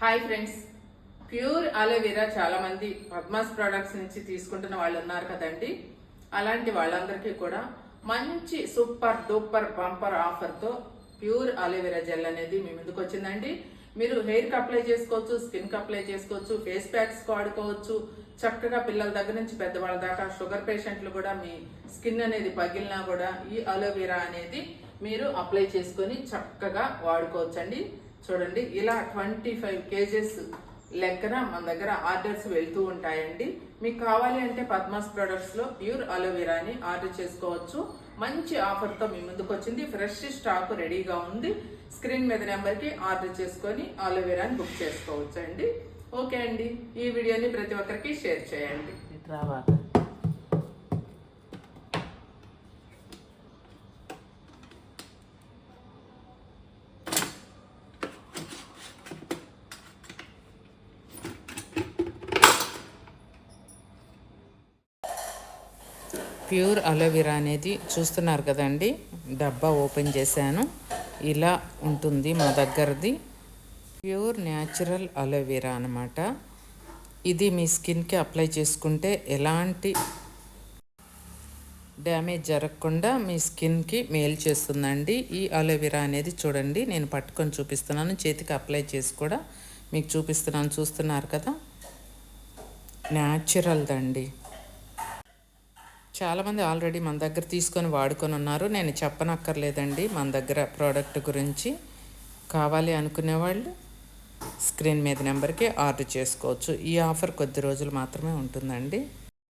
Hi friends pure aloe vera చాలా మంది Padma's products నుంచి తీసుకుంటున్న వాళ్ళు ఉన్నారు కదండి. అలాంటి వాళ్ళందరికీ కూడా మంచి సూపర్ డూపర్ బంపర్ ఆఫర్తో ప్యూర్ అలోవెరా జెల్ అనేది మీ ముందుకు వచ్చిందండి. మీరు హెయిర్కి అప్లై చేసుకోవచ్చు స్కిన్కి అప్లై చేసుకోవచ్చు ఫేస్ ప్యాక్స్ వాడుకోవచ్చు. చక్కగా పిల్లల దగ్గర నుంచి పెద్దవాళ్ళ దాకా షుగర్ పేషెంట్లు కూడా మీ స్కిన్ అనేది పగిలినా కూడా ఈ అలోవెరా అనేది మీరు అప్లై చేసుకొని చక్కగా వాడుకోవచ్చండి. చూడండి ఇలా ట్వంటీ ఫైవ్ కేజెస్ లెక్కన మన దగ్గర ఆర్డర్స్ వెళ్తూ ఉంటాయండి. మీకు కావాలి అంటే పద్మాస్ ప్రొడక్ట్స్లో ప్యూర్ అలోవెరాని ఆర్డర్ చేసుకోవచ్చు. మంచి ఆఫర్తో మీ ముందుకు వచ్చింది. ఫ్రెష్ స్టాక్ రెడీగా ఉంది. స్క్రీన్ మీద నెంబర్కి ఆర్డర్ చేసుకొని అలోవెరాని బుక్ చేసుకోవచ్చు అండి ఓకే అండి. ఈ వీడియోని ప్రతి ఒక్కరికి షేర్ చేయండి. ప్యూర్ అలోవెరా అనేది చూస్తున్నారు కదండి. డబ్బా ఓపెన్ చేశాను. ఇలా ఉంటుంది మా దగ్గరది. ప్యూర్ న్యాచురల్ అలోవెరా అనమాట ఇది మీ స్కిన్కి అప్లై చేసుకుంటే ఎలాంటి డ్యామేజ్ జరగకుండా మీ స్కిన్కి మేలు చేస్తుందండి. ఈ అలోవెరా అనేది చూడండి. నేను పట్టుకొని చూపిస్తున్నాను. చేతికి అప్లై చేసి కూడా మీకు చూపిస్తున్నాను. చూస్తున్నారు కదా? న్యాచురల్దండి. చాలామంది ఆల్రెడీ మన దగ్గర తీసుకొని వాడుకొని ఉన్నారు. నేను చెప్పనక్కర్లేదండి మన దగ్గర ప్రోడక్ట్ గురించి కావాలి అనుకునే వాళ్ళు స్క్రీన్ మీద నెంబర్కి ఆర్డర్ చేసుకోవచ్చు. ఈ ఆఫర్ కొద్ది రోజులు మాత్రమే ఉంటుందండి.